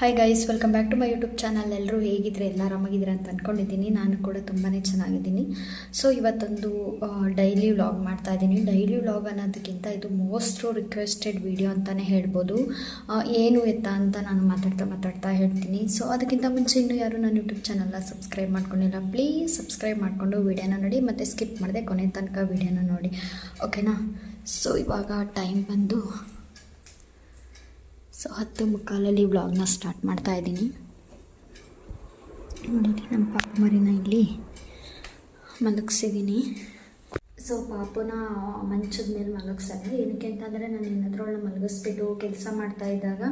Hi guys welcome back to my YouTube channel ಎಲ್ಲರೂ ಹೇಗಿದ್ರೆ ಎಲ್ಲ ಆರಾಮಾಗಿದ್ದೀರಾ ಅಂತ ಅಂದ್ಕೊಂಡಿದ್ದೀನಿ ನಾನು ಕೂಡ ತುಂಬಾ ಚೆನ್ನಾಗಿದ್ದೀನಿ. ಸೊ ಇವತ್ತೊಂದು ಡೈಲಿ ವ್ಲಾಗ್ ಮಾಡ್ತಾ ಇದ್ದೀನಿ. ಡೈಲಿ ವ್ಲಾಗ್ ಅನ್ನೋದಕ್ಕಿಂತ ಇದು ಮೋಸ್ಟ್ ರಿಕ್ವೆಸ್ಟೆಡ್ ವಿಡಿಯೋ ಅಂತಲೇ ಹೇಳ್ಬೋದು. ಏನು ಎತ್ತ ಅಂತ ನಾನು ಮಾತಾಡ್ತಾ ಮಾತಾಡ್ತಾ ಹೇಳ್ತೀನಿ. ಸೊ ಅದಕ್ಕಿಂತ ಮುಂಚೆ ಇನ್ನೂ ಯಾರು ನನ್ನ ಯೂಟ್ಯೂಬ್ ಚಾನಲ್ನ ಸಬ್ಸ್ಕ್ರೈಬ್ ಮಾಡ್ಕೊಂಡಿಲ್ಲ ಪ್ಲೀಸ್ ಸಬ್ಸ್ಕ್ರೈಬ್ ಮಾಡಿಕೊಂಡು ವಿಡಿಯೋನ ನೋಡಿ, ಮತ್ತು ಸ್ಕಿಪ್ ಮಾಡಿದೆ ಕೊನೆ ತನಕ ವಿಡಿಯೋನ ನೋಡಿ. ಓಕೆನಾ ಸೊ ಇವಾಗ ಟೈಮ್ ಬಂದು ಸೊ ಹತ್ತು ಮುಕ್ಕಾಲಲ್ಲಿ ವ್ಲಾಗ್ನ ಸ್ಟಾರ್ಟ್ ಮಾಡ್ತಾ ಇದ್ದೀನಿ. ನೋಡಿ ನಮ್ಮ ಪಾಪ ಮರಿನ ಇಲ್ಲಿ ಮಲಗಿಸಿದ್ದೀನಿ. ಸೊ ಪಾಪನ ಮಂಚದ ಮೇಲೆ ಮಲಗಿಸಲ್ಲ ಏನಕ್ಕೆ ಅಂತಂದರೆ ನಾನು ಏನಾದರೂ ಅವಳನ್ನ ಮಲಗಿಸ್ಬಿಟ್ಟು ಕೆಲಸ ಮಾಡ್ತಾ ಇದ್ದಾಗ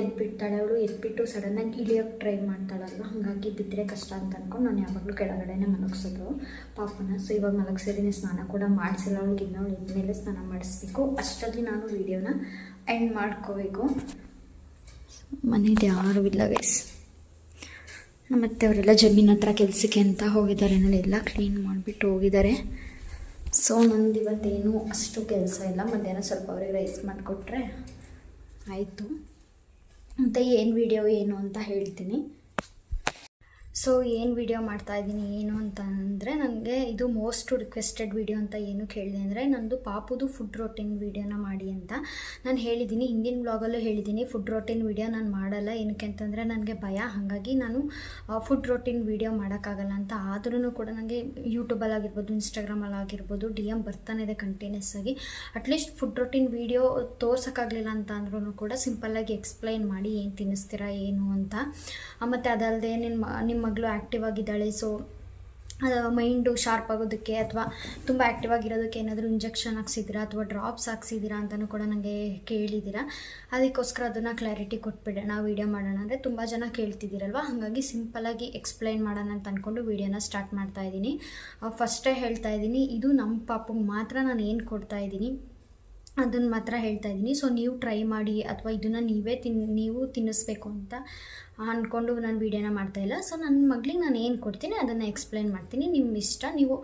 ಎದ್ಬಿಡ್ತಾಳೆ ಅವಳು. ಎದ್ಬಿಟ್ಟು ಸಡನ್ನಾಗಿ ಇಳಿಯೋಕ್ಕೆ ಟ್ರೈ ಮಾಡ್ತಾಳಲ್ವ? ಹಾಗಾಗಿ ಬಿದ್ದರೆ ಕಷ್ಟ ಅಂತ ಅಂದ್ಕೊಂಡು ನಾನು ಯಾವಾಗಲೂ ಕೆಳಗಡೆನೇ ಮಲಗಿಸೋದು ಪಾಪನ. ಸೊ ಇವಾಗ ಮಲಗಿಸಿದ್ದೀನಿ, ಸ್ನಾನ ಕೂಡ ಮಾಡಿಸಿಲ್ಲ ಅವಳಿಗೆ. ಇನ್ನೂ ಎದ್ಮೇಲೆ ಸ್ನಾನ ಮಾಡಿಸ್ಬೇಕು. ಅಷ್ಟರಲ್ಲಿ ನಾನು ವೀಡಿಯೋನ ಎಂಡ್ ಮಾಡ್ಕೋಬೇಕು. ಮನೇಲಿ ಯಾರೂ ಇಲ್ಲ ಗೈಸ್ ಮತ್ತು ಅವರೆಲ್ಲ ಜಮೀನ್ ಹತ್ರ ಕೆಲಸಕ್ಕೆ ಅಂತ ಹೋಗಿದ್ದಾರೆ. ನೋಡಿ, ಎಲ್ಲ ಕ್ಲೀನ್ ಮಾಡಿಬಿಟ್ಟು ಹೋಗಿದ್ದಾರೆ. ಸೊ ನಂದು ಇವತ್ತೇನು ಅಷ್ಟು ಕೆಲಸ ಇಲ್ಲ. ಮಧ್ಯಾಹ್ನ ಸ್ವಲ್ಪ ಅವ್ರಿಗೆ ರೈಸ್ ಮಾಡಿಕೊಟ್ರೆ ಆಯಿತು. ಮತ್ತು ಏನು ವಿಡಿಯೋ ಏನು ಅಂತ ಹೇಳ್ತೀನಿ. ಸೊ ಏನು ವಿಡಿಯೋ ಮಾಡ್ತಾ ಇದ್ದೀನಿ, ಏನು ಅಂತ ಅಂದರೆ ನನಗೆ ಇದು ಮೋಸ್ಟ್ ರಿಕ್ವೆಸ್ಟೆಡ್ ವಿಡಿಯೋ ಅಂತ ಏನು ಕೇಳಿದೆ ಅಂದರೆ ನಂದು ಪಾಪುದು ಫುಡ್ ರೊಟೀನ್ ವೀಡಿಯೋನ ಮಾಡಿ ಅಂತ. ನಾನು ಹೇಳಿದ್ದೀನಿ, ಹಿಂದಿನ ಬ್ಲಾಗಲ್ಲೂ ಹೇಳಿದ್ದೀನಿ ಫುಡ್ ರೊಟೀನ್ ವಿಡಿಯೋ ನಾನು ಮಾಡಲ್ಲ. ಏನಕ್ಕೆ ಅಂತಂದರೆ ನನಗೆ ಭಯ. ಹಾಗಾಗಿ ನಾನು ಫುಡ್ ರೊಟೀನ್ ವಿಡಿಯೋ ಮಾಡೋಕ್ಕಾಗಲ್ಲ ಅಂತ. ಆದ್ರೂ ಕೂಡ ನನಗೆ ಯೂಟ್ಯೂಬಲ್ಲಿ ಆಗಿರ್ಬೋದು ಇನ್ಸ್ಟಾಗ್ರಾಮಲ್ಲಿ ಆಗಿರ್ಬೋದು ಡಿ ಎಂ ಬರ್ತಾನೆ ಇದೆ ಕಂಟಿನ್ಯೂಸ್ ಆಗಿ. At least food routine video ತೋರ್ಸೋಕ್ಕಾಗಲಿಲ್ಲ ಅಂತ ಅಂದ್ರೂ ಕೂಡ ಸಿಂಪಲ್ಲಾಗಿ ಎಕ್ಸ್ಪ್ಲೈನ್ ಮಾಡಿ ಏನು ತಿನ್ನಿಸ್ತೀರಾ, ಏನು ಅಂತ. ಮತ್ತು ಅದಲ್ಲದೆ ನಿಮ್ಮ ನಿಮ್ಮ ಮಗಳು ಆ್ಯಕ್ಟಿವ್ ಆಗಿದ್ದಾಳೆ ಸೊ ಮೈಂಡು ಶಾರ್ಪ್ ಆಗೋದಕ್ಕೆ ಅಥವಾ ತುಂಬ ಆ್ಯಕ್ಟಿವ್ ಆಗಿರೋದಕ್ಕೆ ಏನಾದರೂ ಇಂಜೆಕ್ಷನ್ ಹಾಕ್ಸಿದ್ದೀರಾ ಅಥವಾ ಡ್ರಾಪ್ಸ್ ಹಾಕ್ಸಿದ್ದೀರಾ ಅಂತಲೂ ಕೂಡ ನನಗೆ ಕೇಳಿದ್ದೀರಾ. ಅದಕ್ಕೋಸ್ಕರ ಅದನ್ನು ಕ್ಲಾರಿಟಿ ಕೊಟ್ಬಿಡೋಣ ವೀಡಿಯೋ ಮಾಡೋಣ. ಅಂದರೆ ತುಂಬ ಜನ ಕೇಳ್ತಿದ್ದೀರಲ್ವ? ಹಾಗಾಗಿ ಸಿಂಪಲಾಗಿ ಎಕ್ಸ್ಪ್ಲೈನ್ ಮಾಡೋಣ ಅಂತ ಅಂದ್ಕೊಂಡು ವೀಡಿಯೋನ ಸ್ಟಾರ್ಟ್ ಮಾಡ್ತಾ ಇದ್ದೀನಿ. ಫಸ್ಟೇ ಹೇಳ್ತಾ ಇದ್ದೀನಿ, ಇದು ನಮ್ಮ ಪಾಪಗೆ ಮಾತ್ರ ನಾನು ಏನು ಕೊಡ್ತಾ ಇದ್ದೀನಿ? ಅದನ್ನು ಮಾತ್ರ ಹೇಳ್ತಾ ಇದ್ದೀನಿ. ಸೊ ನೀವು ಟ್ರೈ ಮಾಡಿ ಅಥವಾ ಇದನ್ನು ನೀವೇ ತಿನ್, ನೀವು ತಿನ್ನಿಸ್ಬೇಕು ಅಂತ ಅಂದ್ಕೊಂಡು ನಾನು ವೀಡಿಯೋನ ಮಾಡ್ತಾಯಿಲ್ಲ ಸೊ ನನ್ನ ಮಗಳಿಗೆ ನಾನು ಏನು ಕೊಡ್ತೀನಿ ಅದನ್ನು ಎಕ್ಸ್ಪ್ಲೈನ್ ಮಾಡ್ತೀನಿ. ನಿಮ್ಮ ಇಷ್ಟ, ನೀವು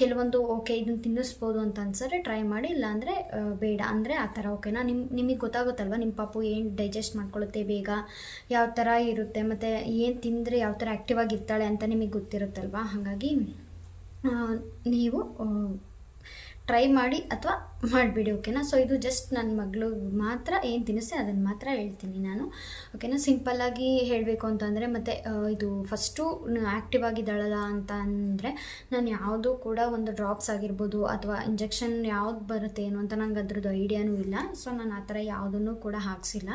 ಕೆಲವೊಂದು ಓಕೆ ಇದನ್ನು ತಿನ್ನಿಸ್ಬೋದು ಅಂತ ಅನ್ಸರೆ ಟ್ರೈ ಮಾಡಿ. ಇಲ್ಲಾಂದರೆ ಬೇಡ. ಅಂದರೆ ಆ ಥರ ಓಕೆನಾ ನಿಮ್ಮ ನಿಮಗೆ ಗೊತ್ತಾಗುತ್ತಲ್ವ ನಿಮ್ಮ ಪಾಪು ಏನು ಡೈಜೆಸ್ಟ್ ಮಾಡ್ಕೊಳ್ಳುತ್ತೆ ಬೇಗ, ಯಾವ ಥರ ಇರುತ್ತೆ, ಮತ್ತು ಏನು ತಿಂದರೆ ಯಾವ ಥರ ಆ್ಯಕ್ಟಿವ್ ಆಗಿರ್ತಾಳೆ ಅಂತ ನಿಮಗೆ ಗೊತ್ತಿರುತ್ತಲ್ವ? ಹಾಗಾಗಿ ನೀವು ಟ್ರೈ ಮಾಡಿ ಅಥವಾ ಮಾಡಿಬಿಡಿ ಓಕೆನಾ ಸೊ ಇದು ಜಸ್ಟ್ ನನ್ನ ಮಗಳು ಮಾತ್ರ, ಏನು ತಿನ್ನಿಸಿ ಅದನ್ನು ಮಾತ್ರ ಹೇಳ್ತೀನಿ ನಾನು ಓಕೆನಾ ಸಿಂಪಲ್ಲಾಗಿ ಹೇಳಬೇಕು ಅಂತಂದರೆ, ಮತ್ತು ಇದು ಫಸ್ಟು ಆ್ಯಕ್ಟಿವ್ ಆಗಿದ್ದಾಳಲ್ಲ ಅಂತ ಅಂದರೆ, ನಾನು ಯಾವುದೂ ಕೂಡ ಒಂದು ಡ್ರಾಪ್ಸ್ ಆಗಿರ್ಬೋದು ಅಥವಾ ಇಂಜೆಕ್ಷನ್ ಯಾವ್ದು ಬರುತ್ತೆ ಏನು ಅಂತ ನಂಗೆ ಅದ್ರದ್ದು ಐಡಿಯಾನೂ ಇಲ್ಲ. ಸೊ ನಾನು ಆ ಥರ ಯಾವುದನ್ನು ಕೂಡ ಹಾಕ್ಸಿಲ್ಲ.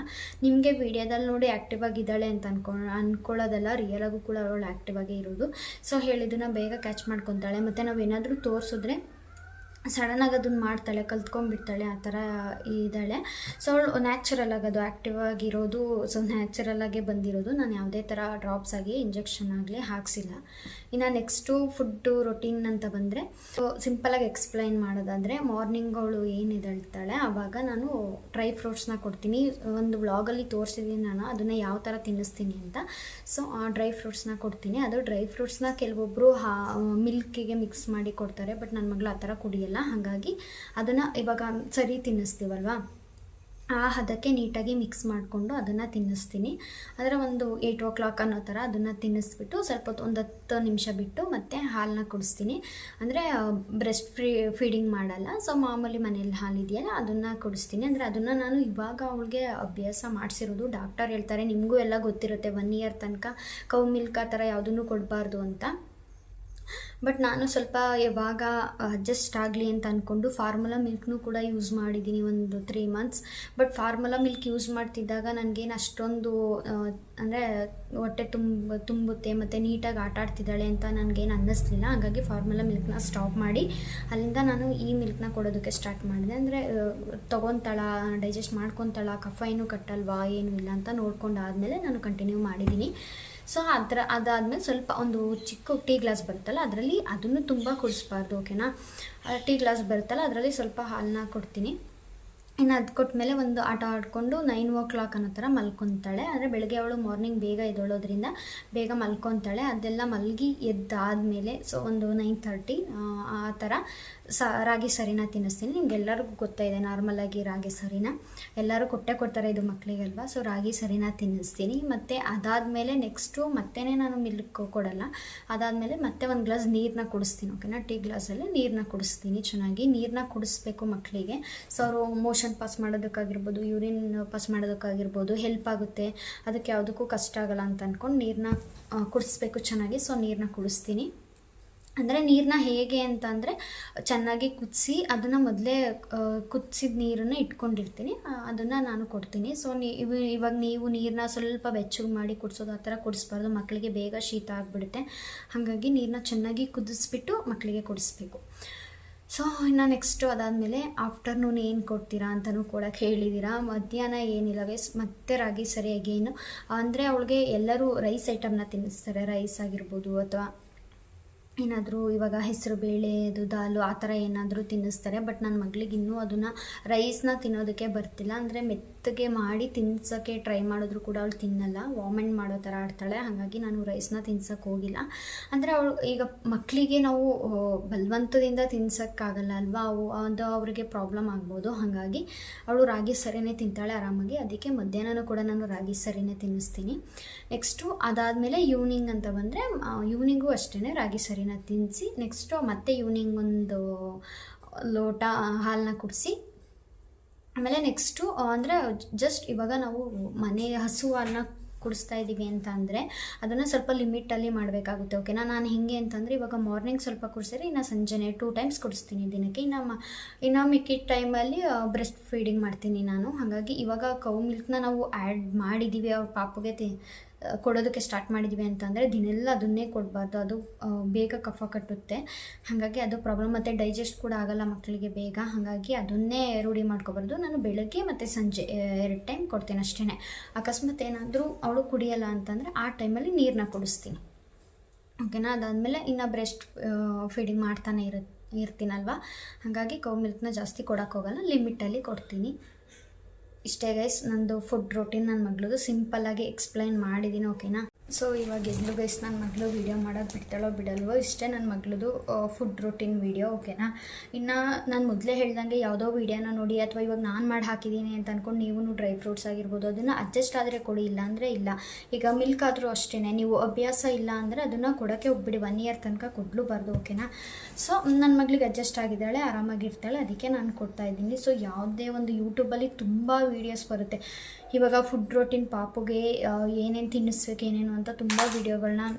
ನಿಮಗೆ ವಿಡಿಯೋದಲ್ಲಿ ನೋಡಿ ಆ್ಯಕ್ಟಿವ್ ಆಗಿದ್ದಾಳೆ ಅಂತ ಅನ್ಕೊ, ಅನ್ಕೊಳ್ಳೋದಲ್ಲ ರಿಯಲಾಗೂ ಕೂಡ ಅವಳು ಆ್ಯಕ್ಟಿವ್ ಆಗೇ ಇರೋದು. ಸೊ ಹೇಳಿದ್ದನ್ನು ಬೇಗ ಕ್ಯಾಚ್ ಮಾಡ್ಕೊತಾಳೆ. ಮತ್ತು ನಾವು ಏನಾದರೂ ತೋರಿಸಿದ್ರೆ ಸಡನ್ನಾಗಿ ಅದನ್ನು ಮಾಡ್ತಾಳೆ, ಕಲ್ತ್ಕೊಂಡ್ಬಿಡ್ತಾಳೆ, ಆ ಥರ ಇದ್ದಾಳೆ. ಸೊ ಅವಳು ನ್ಯಾಚುರಲ್ ಆಗಿ ಅದು ಆ್ಯಕ್ಟಿವ್ ಆಗಿರೋದು ಸೊ ನ್ಯಾಚುರಲ್ ಆಗೇ ಬಂದಿರೋದು. ನಾನು ಯಾವುದೇ ಥರ ಡ್ರಾಪ್ಸ್ ಆಗಿ ಇಂಜೆಕ್ಷನ್ ಆಗಲಿ ಹಾಕ್ಸಿಲ್ಲ. ಇನ್ನು ನೆಕ್ಸ್ಟು ಫುಡ್ಡು ರೊಟೀನ್ ಅಂತ ಬಂದರೆ ಸೊ ಸಿಂಪಲಾಗಿ ಎಕ್ಸ್ಪ್ಲೈನ್ ಮಾಡೋದಾದರೆ ಮಾರ್ನಿಂಗ್ ಅವಳು ಏನು ಇದಳ್ತಾಳೆ ಆವಾಗ ನಾನು ಡ್ರೈ ಫ್ರೂಟ್ಸ್ನ ಕೊಡ್ತೀನಿ. ಒಂದು ವ್ಲಾಗಲ್ಲಿ ತೋರಿಸಿದ್ದೀನಿ ನಾನು, ಅದನ್ನು ಯಾವ ಥರ ತಿನ್ನಿಸ್ತೀನಿ ಅಂತ. ಸೊ ಆ ಡ್ರೈ ಫ್ರೂಟ್ಸ್ನ ಕೊಡ್ತೀನಿ. ಅದು ಡ್ರೈ ಫ್ರೂಟ್ಸ್ನ ಕೆಲವೊಬ್ಬರು ಹಾ ಮಿಲ್ಕಿಗೆ ಮಿಕ್ಸ್ ಮಾಡಿ ಕೊಡ್ತಾರೆ ಬಟ್ ನನ್ನ ಮಗಳು ಆ ಥರ ಕುಡಿಯಲ್ಲ. ಹಾಗಾಗಿ ಅದನ್ನು ಇವಾಗ ಸರಿ ತಿನ್ನಿಸ್ತೀವಲ್ವಾ? ಆ ಹದಕ್ಕೆ ನೀಟಾಗಿ ಮಿಕ್ಸ್ ಮಾಡಿಕೊಂಡು ಅದನ್ನು ತಿನ್ನಿಸ್ತೀನಿ. ಅದರ ಒಂದು ಏಯ್ಟ್ ಓ ಕ್ಲಾಕ್ ಅನ್ನೋ ಥರ ಅದನ್ನು ತಿನ್ನಿಸ್ಬಿಟ್ಟು ಸ್ವಲ್ಪ ಹೊತ್ತು ಒಂದು ಹತ್ತು ನಿಮಿಷ ಬಿಟ್ಟು ಮತ್ತೆ ಹಾಲನ್ನ ಕುಡಿಸ್ತೀನಿ. ಅಂದರೆ ಬ್ರೆಸ್ಟ್ ಫ್ರೀ ಫೀಡಿಂಗ್ ಮಾಡಲ್ಲ. ಸೊ ಮಾಮೂಲಿ ಮನೇಲಿ ಹಾಲಿದೆಯಲ್ಲ ಅದನ್ನು ಕುಡಿಸ್ತೀನಿ. ಅಂದರೆ, ಅದನ್ನು ನಾನು ಇವಾಗ ಅವಳಿಗೆ ಅಭ್ಯಾಸ ಮಾಡಿಸಿರೋದು ಡಾಕ್ಟರ್ ಹೇಳ್ತಾರೆ, ನಿಮಗೂ ಎಲ್ಲ ಗೊತ್ತಿರುತ್ತೆ ಒನ್ ಇಯರ್ ತನಕ ಕೌ ಮಿಲ್ಕ್ ಆ ಥರ ಯಾವುದನ್ನು ಕೊಡಬಾರ್ದು ಅಂತ. ಬಟ್ ನಾನು ಸ್ವಲ್ಪ ಯಾವಾಗ ಅಡ್ಜಸ್ಟ್ ಆಗಲಿ ಅಂತ ಅಂದ್ಕೊಂಡು ಫಾರ್ಮುಲಾ ಮಿಲ್ಕ್ನೂ ಕೂಡ ಯೂಸ್ ಮಾಡಿದ್ದೀನಿ ಒಂದು three months but formula milk use ಮಾಡ್ತಿದ್ದಾಗ ನನಗೇನು ಅಷ್ಟೊಂದು ಅಂದರೆ ಹೊಟ್ಟೆ ತುಂಬ, ತುಂಬುತ್ತೆ, ಮತ್ತು ನೀಟಾಗಿ ಆಟ ಆಡ್ತಿದ್ದಾಳೆ ಅಂತ ನನಗೇನು ಅನ್ನಿಸ್ಲಿಲ್ಲ. ಹಾಗಾಗಿ ಫಾರ್ಮುಲಾ ಮಿಲ್ಕ್ನ ಸ್ಟಾಪ್ ಮಾಡಿ ಅಲ್ಲಿಂದ ನಾನು ಈ ಮಿಲ್ಕ್ನ ಕೊಡೋದಕ್ಕೆ ಸ್ಟಾರ್ಟ್ ಮಾಡಿದೆ. ಅಂದರೆ ತೊಗೊತಾಳ ಡೈಜೆಸ್ಟ್ ಮಾಡ್ಕೊತಾಳ ಕಫ ಏನು ಕಟ್ಟಲ್ವಾ, ಏನೂ ಇಲ್ಲ ಅಂತ ನೋಡ್ಕೊಂಡು ಆದಮೇಲೆ ನಾನು ಕಂಟಿನ್ಯೂ ಮಾಡಿದ್ದೀನಿ. ಸೊ ಅದರ ಅದಾದಮೇಲೆ ಸ್ವಲ್ಪ ಒಂದು ಚಿಕ್ಕ ಟೀ ಗ್ಲಾಸ್ ಬರುತ್ತಲ್ಲ, ಅದರಲ್ಲಿ ಅದನ್ನು ತುಂಬ ಕುಡಿಸ್ಬಾರ್ದು ಓಕೆನಾ ಟೀ ಗ್ಲಾಸ್ ಬರುತ್ತಲ್ಲ, ಅದರಲ್ಲಿ ಸ್ವಲ್ಪ ಹಾಲನ್ನ ಕೊಡ್ತೀನಿ. ಇನ್ನು ಅದು ಕೊಟ್ಟಮೇಲೆ ಒಂದು ಆಟ ಆಡಿಕೊಂಡು ನೈನ್ ಓ ಕ್ಲಾಕ್ ಅನ್ನೋ ಥರ ಮಲ್ಕೊತಾಳೆ. ಅಂದರೆ ಬೆಳಗ್ಗೆ ಅವಳು ಮಾರ್ನಿಂಗ್ ಬೇಗ ಎದ್ದೊಳೋದ್ರಿಂದ ಬೇಗ ಮಲ್ಕೊತಾಳೆ. ಅದೆಲ್ಲ ಮಲಗಿ ಎದ್ದಾದಮೇಲೆ ಸೊ ಒಂದು ನೈನ್ ತರ್ಟಿ ಆ ಥರ ಸ, ರಾಗಿ ಸರಿನ ತಿನ್ನಿಸ್ತೀನಿ. ನಿಮ್ಗೆಲ್ಲರಿಗೂ ಗೊತ್ತಾಯಿದೆ ನಾರ್ಮಲಾಗಿ ರಾಗಿ ಸರಿನ? ಎಲ್ಲರೂ ಕೊಟ್ಟೆ ಕೊಡ್ತಾರೆ ಇದು ಮಕ್ಕಳಿಗಲ್ವಾ ಸೊ ರಾಗಿ ಸರಿನ ತಿನ್ನಿಸ್ತೀನಿ. ಮತ್ತು ಅದಾದಮೇಲೆ ನೆಕ್ಸ್ಟು ಮತ್ತೇ ನಾನು ಮಿಲ್ಕ್ ಕೊಡಲ್ಲ. ಅದಾದಮೇಲೆ ಮತ್ತೆ ಒಂದು ಗ್ಲಾಸ್ ನೀರನ್ನ ಕುಡಿಸ್ತೀನಿ ಓಕೆನಾ ಟೀ ಗ್ಲಾಸಲ್ಲಿ ನೀರನ್ನ ಕುಡಿಸ್ತೀನಿ ಚೆನ್ನಾಗಿ. ನೀರನ್ನ ಕುಡಿಸ್ಬೇಕು ಮಕ್ಕಳಿಗೆ ಸೊ ಅವರು ಮೋಷನ್ ಪಾಸ್ ಮಾಡೋದಕ್ಕಾಗಿರ್ಬೋದು ಯೂರಿನ್ ಪಾಸ್ ಮಾಡೋದಕ್ಕಾಗಿರ್ಬೋದು ಹೆಲ್ಪ್ ಆಗುತ್ತೆ. ಅದಕ್ಕೆ ಯಾವುದಕ್ಕೂ ಕಷ್ಟ ಆಗಲ್ಲ ಅಂತ ಅಂದ್ಕೊಂಡು ನೀರನ್ನ ಕುಡಿಸ್ಬೇಕು ಚೆನ್ನಾಗಿ. ಸೊ ನೀರನ್ನ ಕುಡಿಸ್ತೀನಿ. ಅಂದರೆ ನೀರನ್ನ ಹೇಗೆ ಅಂತಂದರೆ ಚೆನ್ನಾಗಿ ಕುದಿಸಿ ಅದನ್ನು ಮೊದಲೇ ಕುದಿಸಿದ ನೀರನ್ನು ಇಟ್ಕೊಂಡಿರ್ತೀನಿ. ಅದನ್ನು ನಾನು ಕೊಡ್ತೀನಿ. ಸೊ ನೀವು ಇವಾಗ ನೀವು ನೀರನ್ನ ಸ್ವಲ್ಪ ಬೆಚ್ಚಗೆ ಮಾಡಿ ಕುಡಿಸೋದು ಆ ಥರ ಕುಡಿಸ್ಬಾರ್ದು. ಮಕ್ಕಳಿಗೆ ಬೇಗ ಶೀತ ಆಗಿಬಿಡುತ್ತೆ. ಹಾಗಾಗಿ ನೀರನ್ನ ಚೆನ್ನಾಗಿ ಕುದಿಸ್ಬಿಟ್ಟು ಮಕ್ಕಳಿಗೆ ಕುಡಿಸ್ಬೇಕು. ಸೊ ಇನ್ನು ನೆಕ್ಸ್ಟು ಅದಾದಮೇಲೆ ಆಫ್ಟರ್ನೂನ್ ಏನು ಕೊಡ್ತೀರಾ ಅಂತಲೂ ಕೂಡ ಕೇಳಿದ್ದೀರಾ ಮಧ್ಯಾಹ್ನ ಏನಿಲ್ಲ ವೇಸ್ ಮತ್ತೆ ರಾಗಿ ಸರಿಯಾಗಿ ಏನು? ಅಂದರೆ ಅವಳಿಗೆ ಎಲ್ಲರೂ ರೈಸ್ ಐಟಮ್ನ ತಿನ್ನಿಸ್ತಾರೆ. ರೈಸ್ ಆಗಿರ್ಬೋದು ಅಥವಾ ಏನಾದರೂ ಇವಾಗ ಹೆಸರು ಬೇಳೆದು ದಾಲು ಆ ಥರ ಏನಾದರೂ ತಿನ್ನಿಸ್ತಾರೆ. ಬಟ್ ನನ್ನ ಮಗಳಿಗೆ ಇನ್ನೂ ಅದನ್ನು ರೈಸ್ನ ತಿನ್ನೋದಕ್ಕೆ ಬರ್ತಿಲ್ಲ. ಅಂದರೆ ಮೆತ್ತಗೆ ಮಾಡಿ ತಿನ್ಸೋಕ್ಕೆ ಟ್ರೈ ಮಾಡಿದ್ರು ಕೂಡ ಅವಳು ತಿನ್ನಲ್ಲ. ವಾಮೆಂಟ್ ಮಾಡೋ ಥರ ಆಡ್ತಾಳೆ. ಹಾಗಾಗಿ ನಾನು ರೈಸ್ನ ತಿನ್ಸೋಕ್ಕೆ ಹೋಗಿಲ್ಲ. ಅಂದರೆ ಅವಳು ಈಗ ಮಕ್ಕಳಿಗೆ ನಾವು ಬಲವಂತದಿಂದ ತಿನ್ಸೋಕ್ಕಾಗಲ್ಲ ಅಲ್ವಾ? ಅವು ಒಂದು ಅವರಿಗೆ ಪ್ರಾಬ್ಲಮ್ ಆಗ್ಬೋದು. ಹಾಗಾಗಿ ಅವಳು ರಾಗಿ ಸರಿನೇ ತಿಂತಾಳೆ ಆರಾಮಾಗಿ. ಅದಕ್ಕೆ ಮಧ್ಯಾಹ್ನನೂ ಕೂಡ ನಾನು ರಾಗಿ ಸರಿನೇ ತಿನ್ನಿಸ್ತೀನಿ. ನೆಕ್ಸ್ಟು ಅದಾದಮೇಲೆ ಈವ್ನಿಂಗ್ ಅಂತ ಬಂದರೆ ಈವ್ನಿಂಗು ಅಷ್ಟೇ ರಾಗಿ ಸರಿನ ತಿನ್ನಿಸಿ ನೆಕ್ಸ್ಟು ಮತ್ತೆ ಈವ್ನಿಂಗ್ ಒಂದು ಲೋಟ ಹಾಲನ್ನ ಕುಡಿಸಿ ಆಮೇಲೆ ನೆಕ್ಸ್ಟು, ಅಂದರೆ ಜಸ್ಟ್ ಇವಾಗ ನಾವು ಮನೆ ಹಸುವನ್ನು ಕುಡಿಸ್ತಾ ಇದ್ದೀವಿ ಅಂತ ಅಂದರೆ ಅದನ್ನು ಸ್ವಲ್ಪ ಲಿಮಿಟಲ್ಲಿ ಮಾಡಬೇಕಾಗುತ್ತೆ ಓಕೆನಾ ನಾನು ಹೇಗೆ ಅಂತಂದರೆ ಇವಾಗ ಮಾರ್ನಿಂಗ್ ಸ್ವಲ್ಪ ಕುಡಿಸಿದ್ರೆ ಇನ್ನು ಸಂಜೆನೆ ಟೂ ಟೈಮ್ಸ್ ಕುಡಿಸ್ತೀನಿ ದಿನಕ್ಕೆ. ಇನ್ನು ಮ ಇನ್ನು ಮಿಕ್ಕಿದ ಟೈಮಲ್ಲಿ ಬ್ರೆಸ್ಟ್ ಫೀಡಿಂಗ್ ಮಾಡ್ತೀನಿ ನಾನು. ಹಾಗಾಗಿ ಇವಾಗ ಕೌ ಮಿಲ್ಕ್ನ ನಾವು ಆ್ಯಡ್ ಮಾಡಿದ್ದೀವಿ ಅವ್ರ ಪಾಪುಗೆ ಕೊಡೋದಕ್ಕೆ ಸ್ಟಾರ್ಟ್ ಮಾಡಿದ್ವಿ ಅಂತಂದರೆ ದಿನೆಲ್ಲ ಅದನ್ನೇ ಕೊಡಬಾರ್ದು. ಅದು ಬೇಗ ಕಫ ಕಟ್ಟುತ್ತೆ. ಹಾಗಾಗಿ ಅದು ಪ್ರಾಬ್ಲಮ್ ಮತ್ತು ಡೈಜೆಸ್ಟ್ ಕೂಡ ಆಗಲ್ಲ ಮಕ್ಕಳಿಗೆ ಬೇಗ. ಹಾಗಾಗಿ ಅದನ್ನೇ ರೂಢಿ ಮಾಡ್ಕೊಬಾರ್ದು. ನಾನು ಬೆಳಗ್ಗೆ ಮತ್ತು ಸಂಜೆ ಎರಡು ಟೈಮ್ ಕೊಡ್ತೀನಿ ಅಷ್ಟೇ ಅಕಸ್ಮಾತ್ ಏನಾದರೂ ಅವಳು ಕುಡಿಯಲ್ಲ ಅಂತಂದರೆ ಆ ಟೈಮಲ್ಲಿ ನೀರನ್ನ ಕುಡಿಸ್ತೀನಿ. ಓಕೆನಾ ಅದಾದಮೇಲೆ ಇನ್ನು ಬ್ರೆಸ್ಟ್ ಫೀಡಿಂಗ್ ಮಾಡ್ತಾನೆ ಇರು, ಇರ್ತೀನಲ್ವ? ಹಾಗಾಗಿ ಕೌ ಮಿಲ್ಕ್ನ ಜಾಸ್ತಿ ಕೊಡೋಕ್ಕೋಗಲ್ಲ ಲಿಮಿಟಲ್ಲಿ ಕೊಡ್ತೀನಿ. ಇಷ್ಟೇ ಗೈಸ್ ನಂದು ಫುಡ್ ರೊಟೀನ್ ನನ್ನ ಮಗಳದು ಸಿಂಪಲ್ಲಾಗಿ ಎಕ್ಸ್ಪ್ಲೈನ್ ಮಾಡಿದ್ದೀನಿ ಓಕೆನಾ ಸೊ ಇವಾಗ ಎದ್ಲು ಗೈಸ್ ನನ್ನ ಮಗಳು ವೀಡಿಯೋ ಮಾಡೋಕ್ಕೆ ಬಿಡ್ತಾಳೋ ಬಿಡಲ್ವೋ, ಇಷ್ಟೇ ನನ್ನ ಮಗಳದು ಫುಡ್ ರೊಟೀನ್ ವೀಡಿಯೋ ಓಕೆನಾ ಇನ್ನು ನಾನು ಮೊದಲೇ ಹೇಳ್ದಂಗೆ ಯಾವುದೋ ವೀಡಿಯೋನ ನೋಡಿ ಅಥವಾ ಇವಾಗ ನಾನು ಮಾಡಿ ಹಾಕಿದ್ದೀನಿ ಅಂತ ಅಂದ್ಕೊಂಡು ನೀವು ಡ್ರೈ ಫ್ರೂಟ್ಸ್ ಆಗಿರ್ಬೋದು, ಅದನ್ನು ಅಡ್ಜಸ್ಟ್ ಆದರೆ ಕೊಡಿ, ಇಲ್ಲ ಅಂದರೆ ಇಲ್ಲ. ಈಗ ಮಿಲ್ಕ್ ಆದರೂ ಅಷ್ಟೇ ನೀವು ಅಭ್ಯಾಸ ಇಲ್ಲ ಅಂದರೆ ಅದನ್ನು ಕೊಡೋಕ್ಕೆ ಹೋಗ್ಬಿಡಿ ಒನ್ ಇಯರ್ ತನಕ ಕೊಡಲೂಬಾರ್ದು ಓಕೆನಾ ಸೊ ನನ್ನ ಮಗಳಿಗೆ ಅಡ್ಜಸ್ಟ್ ಆಗಿದ್ದಾಳೆ, ಆರಾಮಾಗಿರ್ತಾಳೆ, ಅದಕ್ಕೆ ನಾನು ಕೊಡ್ತಾ ಇದ್ದೀನಿ. ಸೊ ಯಾವುದೇ ಒಂದು ಯೂಟ್ಯೂಬಲ್ಲಿ ತುಂಬ ವೀಡಿಯೋಸ್ ಬರುತ್ತೆ. ಇವಾಗ ಫುಡ್ ರೋಟಿನ್ ಪಾಪುಗೆ ಏನೇನು ತಿನ್ನಿಸ್ಬೇಕು, ಏನೇನು ಅಂತ ತುಂಬ ವಿಡಿಯೋಗಳನ್ನ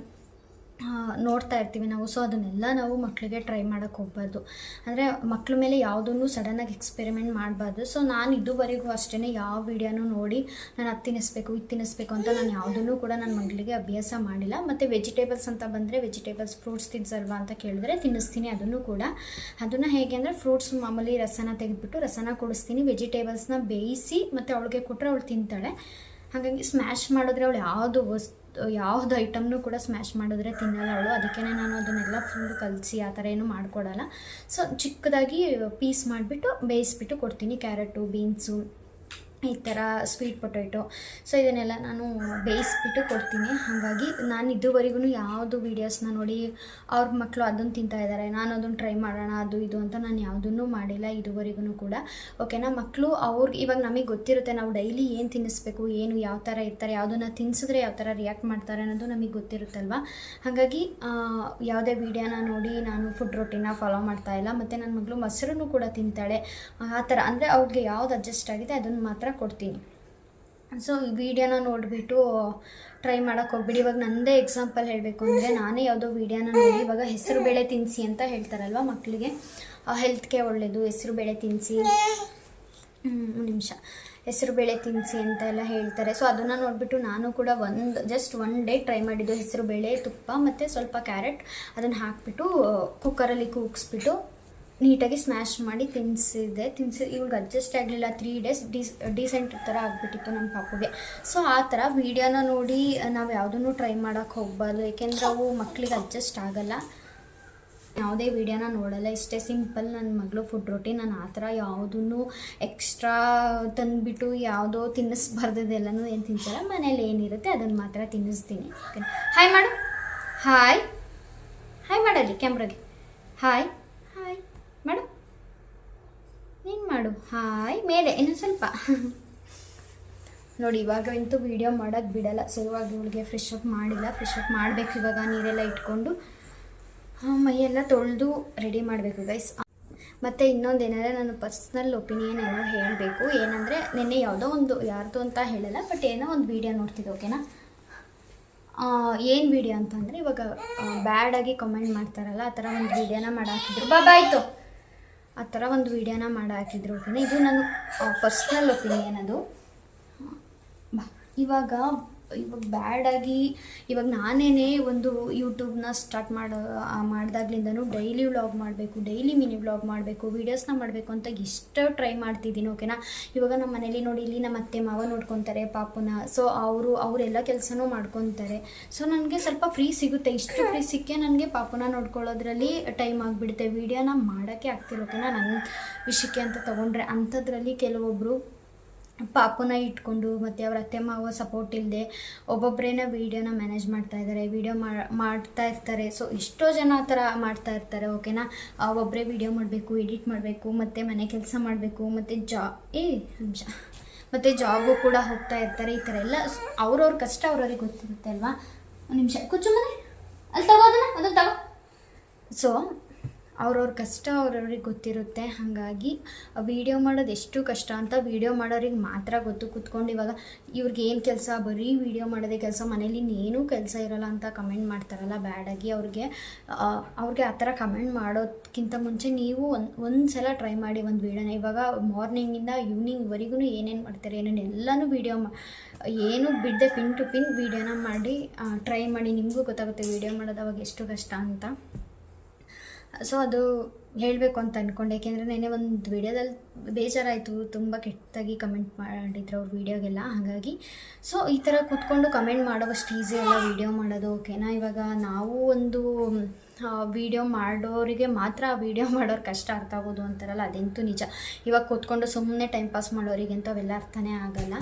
ನೋಡ್ತಾ ಇರ್ತೀವಿ ನಾವು. ಸೊ ಅದನ್ನೆಲ್ಲ ನಾವು ಮಕ್ಕಳಿಗೆ ಟ್ರೈ ಮಾಡೋಕ್ಕೆ ಹೋಗ್ಬಾರ್ದು. ಅಂದರೆ ಮಕ್ಕಳ ಮೇಲೆ ಯಾವುದನ್ನು ಸಡನ್ನಾಗಿ ಎಕ್ಸ್ಪೆರಿಮೆಂಟ್ ಮಾಡಬಾರ್ದು. ಸೊ ನಾನು ಇದುವರೆಗೂ ಅಷ್ಟೇ ಯಾವ ವಿಡಿಯೋನೂ ನೋಡಿ ನಾನು ಅದು ತಿನ್ನಿಸ್ಬೇಕು, ಇದು ತಿನ್ನಿಸ್ಬೇಕು ಅಂತ ನಾನು ಯಾವುದನ್ನು ಕೂಡ ನನ್ನ ಮಗಳಿಗೆ ಅಭ್ಯಾಸ ಮಾಡಿಲ್ಲ. ಮತ್ತು ವೆಜಿಟೇಬಲ್ಸ್ ಅಂತ ಬಂದರೆ ವೆಜಿಟೇಬಲ್ಸ್ ಫ್ರೂಟ್ಸ್ ತಿನ್ಸಲ್ವಾ ಅಂತ ಕೇಳಿದ್ರೆ ತಿನ್ನಿಸ್ತೀನಿ ಅದನ್ನು ಕೂಡ. ಅದನ್ನು ಹೇಗೆ ಅಂದರೆ ಫ್ರೂಟ್ಸ್ ಮಾಮೂಲಿ ರಸನ ತೆಗೆದುಬಿಟ್ಟು ರಸನ ಕೊಡಿಸ್ತೀನಿ ವೆಜಿಟೇಬಲ್ಸ್ನ ಬೇಯಿಸಿ ಮತ್ತು ಅವಳಿಗೆ ಕೊಟ್ಟರೆ ಅವಳು ತಿಂತಾಳೆ. ಹಾಗಾಗಿ ಸ್ಮ್ಯಾಶ್ ಮಾಡಿದ್ರೆ ಅವಳು ಯಾವುದು ವಸ್ತು ಯಾವ್ದು ಐಟಮ್ನು ಕೂಡ ಸ್ಮ್ಯಾಶ್ ಮಾಡಿದ್ರೆ ತಿನ್ನಲ್ಲ ಅವಳು. ಅದಕ್ಕೆ ನಾನು ಅದನ್ನೆಲ್ಲ ಫುಲ್ ಕಲಸಿ ಆ ಥರ ಏನು ಮಾಡಿಕೊಡಲ್ಲ. ಸೊ ಚಿಕ್ಕದಾಗಿ ಪೀಸ್ ಮಾಡಿಬಿಟ್ಟು ಬೇಯಿಸ್ಬಿಟ್ಟು ಕೊಡ್ತೀನಿ. ಕ್ಯಾರೆಟು ಬೀನ್ಸು ಈ ಥರ ಸ್ವೀಟ್ ಪೊಟೊಟೊ ಸೊ ಇದನ್ನೆಲ್ಲ ನಾನು ಬೇಯಿಸ್ಬಿಟ್ಟು ಕೊಡ್ತೀನಿ. ಹಾಗಾಗಿ ನಾನು ಇದುವರೆಗೂ ಯಾವುದು ವೀಡಿಯೋಸ್ನ ನೋಡಿ ಅವ್ರ ಮಕ್ಕಳು ಅದನ್ನು ತಿಂತಾ ಇದ್ದಾರೆ ನಾನು ಅದನ್ನು ಟ್ರೈ ಮಾಡೋಣ, ಅದು ಇದು ಅಂತ ನಾನು ಯಾವುದನ್ನು ಮಾಡಿಲ್ಲ ಇದುವರೆಗೂ ಕೂಡ. ಓಕೆನಾ ಮಕ್ಕಳು ಅವ್ರಿಗೆ ಇವಾಗ ನಮಗೆ ಗೊತ್ತಿರುತ್ತೆ ನಾವು ಡೈಲಿ ಏನು ತಿನ್ನಿಸ್ಬೇಕು, ಏನು ಯಾವ ಥರ ಇರ್ತಾರೆ, ಯಾವುದನ್ನು ತಿನ್ಸಿದ್ರೆ ಯಾವ ಥರ ರಿಯಾಕ್ಟ್ ಮಾಡ್ತಾರೆ ಅನ್ನೋದು ನಮಗೆ ಗೊತ್ತಿರುತ್ತಲ್ವ? ಹಾಗಾಗಿ ಯಾವುದೇ ವೀಡಿಯೋನ ನೋಡಿ ನಾನು ಫುಡ್ ರೊಟ್ಟಿನ ಫಾಲೋ ಮಾಡ್ತಾ ಇಲ್ಲ. ಮತ್ತು ನನ್ನ ಮಗಳು ಮೊಸರನ್ನು ಕೂಡ ತಿಂತಾಳೆ. ಆ ಥರ. ಅಂದರೆ ಅವ್ರಿಗೆ ಯಾವ್ದು ಅಡ್ಜಸ್ಟ್ ಆಗಿದೆ ಅದನ್ನು ಮಾತ್ರ ಕೊಡ್ತೀನಿ. ಸೊ ಈ ವಿಡಿಯೋನ ನೋಡಿಬಿಟ್ಟು ಟ್ರೈ ಮಾಡೋಕ್ಕೆ ಹೋಗ್ಬಿಡಿ. ಇವಾಗ ನಂದೇ ಎಕ್ಸಾಂಪಲ್ ಹೇಳಬೇಕು ಅಂದರೆ ನಾನೇ ಯಾವುದೋ ವೀಡಿಯೋನ ನೋಡಿ ಇವಾಗ ಹೆಸರು ಬೇಳೆ ತಿನ್ನಿಸಿ ಅಂತ ಹೇಳ್ತಾರಲ್ವ ಮಕ್ಕಳಿಗೆ ಹೆಲ್ತ್ಗೆ ಒಳ್ಳೆಯದು ಹೆಸರು ಬೇಳೆ ತಿನ್ನಿಸಿ ನಿಮಿಷ. ಹೆಸರು ಬೇಳೆ ತಿನ್ನಿಸಿ ಅಂತ ಎಲ್ಲ ಹೇಳ್ತಾರೆ. ಸೊ ಅದನ್ನು ನೋಡಿಬಿಟ್ಟು ನಾನು ಕೂಡ ಒಂದು ಜಸ್ಟ್ ಒನ್ ಡೇ ಟ್ರೈ ಮಾಡಿದ್ದು ಹೆಸರು ಬೇಳೆ, ತುಪ್ಪ ಮತ್ತು ಸ್ವಲ್ಪ ಕ್ಯಾರೆಟ್ ಅದನ್ನು ಹಾಕಿಬಿಟ್ಟು ಕುಕ್ಕರಲ್ಲಿ ಕೂಗಿಸ್ಬಿಟ್ಟು ನೀಟಾಗಿ ಸ್ಮ್ಯಾಶ್ ಮಾಡಿ ತಿನ್ನಿಸಿದೆ ತಿನ್ಸಿ, ಇವ್ಗೆ ಅಡ್ಜಸ್ಟ್ ಆಗಲಿಲ್ಲ ತ್ರೀ ಡೇಸ್ ಡೀಸ್ ಡೀಸೆಂಟ್ ಥರ ಆಗಿಬಿಟ್ಟಿತ್ತು ನಮ್ಮ ಪಾಪುಗೆ. ಸೊ ಆ ಥರ ವೀಡಿಯೋನ ನೋಡಿ ನಾವು ಯಾವುದನ್ನು ಟ್ರೈ ಮಾಡೋಕ್ಕೆ ಹೋಗ್ಬಾರ್ದು. ಏಕೆಂದರೆ ಅವು ಮಕ್ಕಳಿಗೆ ಅಡ್ಜಸ್ಟ್ ಆಗಲ್ಲ. ಯಾವುದೇ ವೀಡಿಯೋನ ನೋಡಲ್ಲ. ಇಷ್ಟೇ ಸಿಂಪಲ್ ನನ್ನ ಮಗಳು ಫುಡ್ ರೊಟೀನ್ ನಾನು ಆ ಥರ ಯಾವುದನ್ನು ಎಕ್ಸ್ಟ್ರಾ ತಂದುಬಿಟ್ಟು ಯಾವುದೋ ತಿನ್ನಿಸ್ಬಾರ್ದೆಲ್ಲನೂ ಏನು ತಿನ್ಸಲ್ಲ. ಮನೇಲಿ ಏನಿರುತ್ತೆ ಅದನ್ನು ಮಾತ್ರ ತಿನ್ನಿಸ್ತೀನಿ. ಹಾಯ್ ಮಾಡು ಹಾಯ್ ಹಾಯ್ ಮಾಡಲ್ಲಿ ಕ್ಯಾಮ್ರಾಗೆ. ಹಾಯ್ ಹಾಯ್ ಮಾಡು ಮಾಡು. ಹಾಯ್, ಮೇಲೆ, ಇನ್ನೊಂದು ಸ್ವಲ್ಪ. ನೋಡಿ, ಇವಾಗ ಅಂತೂ ವೀಡಿಯೋ ಮಾಡೋಕ್ಕೆ ಬಿಡಲ್ಲ. ಸೊ ಇವಾಗ ಇವಳಿಗೆ ಫ್ರೆಶ್ ಅಪ್ ಮಾಡಿಲ್ಲ. ಫ್ರೆಶ್ ಅಪ್ ಮಾಡಬೇಕು ಇವಾಗ, ನೀರೆಲ್ಲ ಇಟ್ಕೊಂಡು. ಮೈಯೆಲ್ಲ ತೊಳೆದು ರೆಡಿ ಮಾಡಬೇಕು ಗೈಸ್ ಮತ್ತು ಇನ್ನೊಂದು ಏನಾದರೆ, ನಾನು ಪರ್ಸ್ನಲ್ ಒಪಿನಿಯನ್ ಏನೋ ಹೇಳಬೇಕು. ಏನಂದರೆ, ನಿನ್ನೆ ಯಾವುದೋ ಒಂದು, ಯಾರ್ದು ಅಂತ ಹೇಳಲ್ಲ ಬಟ್ ಏನೋ ಒಂದು ವೀಡಿಯೋ ನೋಡ್ತಿದ್ದೆ ಓಕೆನಾ ಏನು ವೀಡಿಯೋ ಅಂತಂದರೆ, ಇವಾಗ ಬ್ಯಾಡಾಗಿ ಕಮೆಂಟ್ ಮಾಡ್ತಾರಲ್ಲ, ಆ ಥರ ಒಂದು ವೀಡಿಯೋನ ಮಾಡಾಕಿದ್ರು. ಬಾಬಾಯ್ತು ಆ ಥರ ಒಂದು ವೀಡಿಯೋನ ಮಾಡಾಕಿದ್ರು ಓಕೆನಾ? ಇದು ನನ್ನ ಪರ್ಸ್ನಲ್ ಒಪಿನಿಯನ್ ಅದು. ಇವಾಗ ಇವಾಗ ಬ್ಯಾಡಾಗಿ ಇವಾಗ ನಾನೇನೇ ಒಂದು ಯೂಟ್ಯೂಬ್ನ ಸ್ಟಾರ್ಟ್ ಮಾಡೋ ಮಾಡಿದಾಗ್ಲಿಂದನೂ ಡೈಲಿ ವ್ಲಾಗ್ ಮಾಡಬೇಕು ಡೈಲಿ ಮಿನಿ ವ್ಲಾಗ್ ಮಾಡಬೇಕು ವೀಡಿಯೋಸ್ನ ಮಾಡಬೇಕು ಅಂತ ಇಷ್ಟು ಟ್ರೈ ಮಾಡ್ತಿದ್ದೀನಿ ಓಕೆನಾ ಇವಾಗ ನಮ್ಮ ಮನೇಲಿ ನೋಡಿ, ಇಲ್ಲಿ ನಮ್ಮ ಅತ್ತೆ ಮಾವ ನೋಡ್ಕೊತಾರೆ, ಪಾಪುನ. ಸೊ ಅವರು, ಅವರೆಲ್ಲ ಕೆಲಸನೂ ಮಾಡ್ಕೊತಾರೆ. ಸೊ ನನಗೆ ಸ್ವಲ್ಪ ಫ್ರೀ ಸಿಗುತ್ತೆ. ಇಷ್ಟು ಫ್ರೀ ಸಿಕ್ಕೇ ನನಗೆ ಪಾಪುನ ನೋಡ್ಕೊಳ್ಳೋದ್ರಲ್ಲಿ ಟೈಮ್ ಆಗಿಬಿಡುತ್ತೆ. ವೀಡಿಯೋನ ಮಾಡೋಕ್ಕೆ ಆಗ್ತಿರೋಕೆನಾ ನನ್ನ ವಿಷಯಕ್ಕೆ ಅಂತ ತೊಗೊಂಡ್ರೆ ಅಂಥದ್ರಲ್ಲಿ ಕೆಲವೊಬ್ಬರು ಪಾಪುನ ಇಟ್ಕೊಂಡು ಮತ್ತು ಅವ್ರ ಅತ್ತೆ ಮಾವ ಸಪೋರ್ಟ್ ಇಲ್ಲದೆ ಒಬ್ಬೊಬ್ಬರೇನ ವೀಡಿಯೋನ ಮ್ಯಾನೇಜ್ ಮಾಡ್ತಾ ಇದ್ದಾರೆ ವೀಡಿಯೋ ಮಾಡ್ತಾ ಇರ್ತಾರೆ. ಸೊ ಎಷ್ಟೋ ಜನ ಆ ಥರ ಮಾಡ್ತಾ ಇರ್ತಾರೆ ಓಕೆನಾ ಒಬ್ಬರೇ ವೀಡಿಯೋ ಮಾಡಬೇಕು ಎಡಿಟ್ ಮಾಡಬೇಕು, ಮತ್ತು ಮನೆ ಕೆಲಸ ಮಾಡಬೇಕು, ಮತ್ತು ಜಾ ಏ ಮತ್ತು ಜಾಬು ಕೂಡ ಹೋಗ್ತಾ ಇರ್ತಾರೆ, ಈ ಥರ ಎಲ್ಲ ಅವ್ರವ್ರ ಕಷ್ಟ ಅವ್ರವ್ರಿಗೆ ಗೊತ್ತಿರುತ್ತೆ ಅಲ್ವಾ? ಒಂದು ನಿಮಿಷ ಕುಚ್ಚು ಮನೆ. ಅಲ್ಲಿ ತಗೋ ಅದನ್ನು ತಗೋ. ಸೊ ಅವ್ರವ್ರ ಕಷ್ಟ ಅವ್ರವ್ರಿಗೆ ಗೊತ್ತಿರುತ್ತೆ. ಹಾಗಾಗಿ ವೀಡಿಯೋ ಮಾಡೋದು ಎಷ್ಟು ಕಷ್ಟ ಅಂತ ವೀಡಿಯೋ ಮಾಡೋರಿಗೆ ಮಾತ್ರ ಗೊತ್ತು. ಕೂತ್ಕೊಂಡು ಇವಾಗ ಇವ್ರಿಗೆ ಏನು ಕೆಲಸ? ಬರೀ ವೀಡಿಯೋ ಮಾಡೋದೇ ಕೆಲಸ. ಮನೇಲಿ ಇನ್ನೇನೂ ಕೆಲಸ ಇರೋಲ್ಲ ಅಂತ ಕಮೆಂಟ್ ಮಾಡ್ತಾರಲ್ಲ ಬ್ಯಾಡಾಗಿ ಅವ್ರಿಗೆ. ಅವ್ರಿಗೆ ಆ ಥರ ಕಮೆಂಟ್ ಮಾಡೋದಕ್ಕಿಂತ ಮುಂಚೆ ನೀವು ಒಂದು ಒಂದು ಸಲ ಟ್ರೈ ಮಾಡಿ ಒಂದು ವೀಡಿಯೋನ ಇವಾಗ ಮಾರ್ನಿಂಗಿಂದ ಈವ್ನಿಂಗ್ವರೆಗೂ ಏನೇನು ಮಾಡ್ತಾರೆ? ಏನೇನು ಎಲ್ಲನೂ ವೀಡಿಯೋ ಮಾ, ಏನು ಬಿಡದೆ ಪಿನ್ ಟು ಪಿನ್ ವೀಡಿಯೋನ ಮಾಡಿ ಟ್ರೈ ಮಾಡಿ. ನಿಮಗೂ ಗೊತ್ತಾಗುತ್ತೆ ವೀಡಿಯೋ ಮಾಡೋದು ಅವಾಗ ಎಷ್ಟು ಕಷ್ಟ ಅಂತ. ಸೊ ಅದು ಹೇಳಬೇಕು ಅಂತ ಅಂದ್ಕೊಂಡೆ ಯಾಕೆಂದರೆ ನೆನೆ ಒಂದು ವಿಡಿಯೋದಲ್ಲಿ ಬೇಜಾರಾಯಿತು. ತುಂಬ ಕೆಟ್ಟದಾಗಿ ಕಮೆಂಟ್ ಮಾಡಿದ್ರು ಅವ್ರ ವೀಡಿಯೋಗೆಲ್ಲ. ಹಾಗಾಗಿ ಸೊ ಈ ಥರ ಕೂತ್ಕೊಂಡು ಕಮೆಂಟ್ ಮಾಡೋವಷ್ಟು ಈಸಿ ಅಲ್ಲ ವೀಡಿಯೋ ಮಾಡೋದು. ಓಕೆನಾ ಇವಾಗ ನಾವು ಒಂದು ವೀಡಿಯೋ ಮಾಡೋರಿಗೆ ಮಾತ್ರ ಆ ವೀಡಿಯೋ ಮಾಡೋರು ಕಷ್ಟ ಅರ್ಥ ಆಗೋದು ಅಂತಾರಲ್ಲ, ಅದಂತೂ ನಿಜ. ಇವಾಗ ಕೂತ್ಕೊಂಡು ಸುಮ್ಮನೆ ಟೈಮ್ ಪಾಸ್ ಮಾಡೋರಿಗೆ ಅಂತೂ ಅವೆಲ್ಲ ಅರ್ಥನೇ ಆಗಲ್ಲ.